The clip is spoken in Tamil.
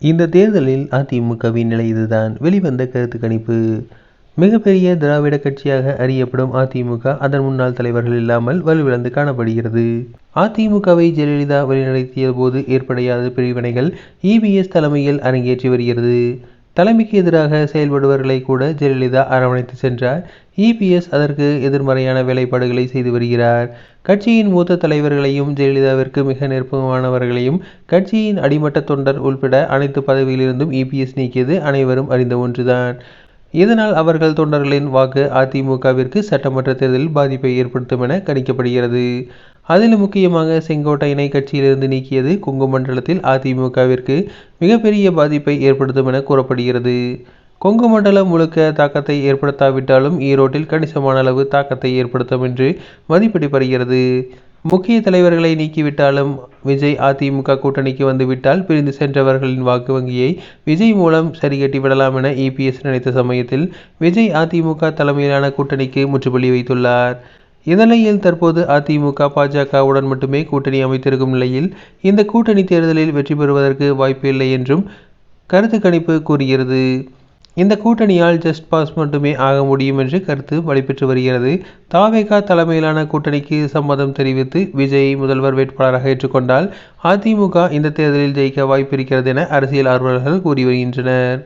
இந்த தேர்தலில் அதிமுகவின் நிலை இதுதான். வெளிவந்த கருத்து கணிப்பு. மிகப்பெரிய திராவிட கட்சியாக அறியப்படும் அதிமுக அதன் முன்னாள் தலைவர்கள் இல்லாமல் வலுவிழந்து காணப்படுகிறது. அதிமுகவை ஜெயலலிதா வழிநடத்திய போது ஏற்படையாத பிரிவினைகள் இபிஎஸ் தலைமையில் அரங்கேற்றி வருகிறது. தலைமைக்கு எதிராக செயல்படுவர்களை கூட ஜெயலலிதா அரவணைத்து சென்றார். இபிஎஸ் அதற்கு எதிர்மறையான வேலைப்பாடுகளை செய்து வருகிறார். கட்சியின் மூத்த தலைவர்களையும் ஜெயலலிதாவிற்கு மிக நெருக்கமானவர்களையும் கட்சியின் அடிமட்ட தொண்டர் உள்பட அனைத்து பதவியிலிருந்தும் இபிஎஸ் நீக்கியது அனைவரும் அறிந்த ஒன்றுதான். இதனால் அவர்கள் தொண்டர்களின் வாக்கு அதிமுகவிற்கு சட்டமன்ற தேர்தலில் பாதிப்பை ஏற்படுத்தும் என கணிக்கப்படுகிறது. அதில் முக்கியமாக செங்கோட்டையினை கட்சியிலிருந்து நீக்கியது கொங்கு மண்டலத்தில் அதிமுகவிற்கு மிகப்பெரிய பாதிப்பை ஏற்படுத்தும் என கூறப்படுகிறது. கொங்கு மண்டலம் முழுக்க தாக்கத்தை ஏற்படுத்தாவிட்டாலும் ஈரோட்டில் கணிசமான அளவு தாக்கத்தை ஏற்படுத்தும் என்று மதிப்பிடப்படுகிறது. முக்கிய தலைவர்களை நீக்கிவிட்டாலும் விஜய் அதிமுக கூட்டணிக்கு வந்துவிட்டால் பிரிந்து சென்றவர்களின் வாக்கு வங்கியை விஜய் மூலம் சரிகட்டி விடலாம் என இபிஎஸ் நினைத்த சமயத்தில் விஜய் அதிமுக தலைமையிலான கூட்டணிக்கு முற்றுப்புள்ளி வைத்துள்ளார். இந்நிலையில் தற்போது அதிமுக பாஜகவுடன் மட்டுமே கூட்டணி அமைத்திருக்கும் நிலையில் இந்த கூட்டணி தேர்தலில் வெற்றி பெறுவதற்கு வாய்ப்பு இல்லை என்றும் கருத்து கணிப்பு கூறுகிறது. இந்த கூட்டணியால் ஜஸ்ட் பாஸ் மட்டுமே ஆக முடியும் என்று கருத்து வலுப்பெற்று வருகிறது. தாவேகா தலைமையிலான கூட்டணிக்கு சம்மதம் தெரிவித்து விஜய் முதல்வர் வேட்பாளராக ஏற்றுக்கொண்டால் அதிமுக இந்த தேர்தலில் ஜெயிக்க வாய்ப்பு இருக்கிறது என அரசியல் ஆர்வலர்கள் கூறி வருகின்றனர்.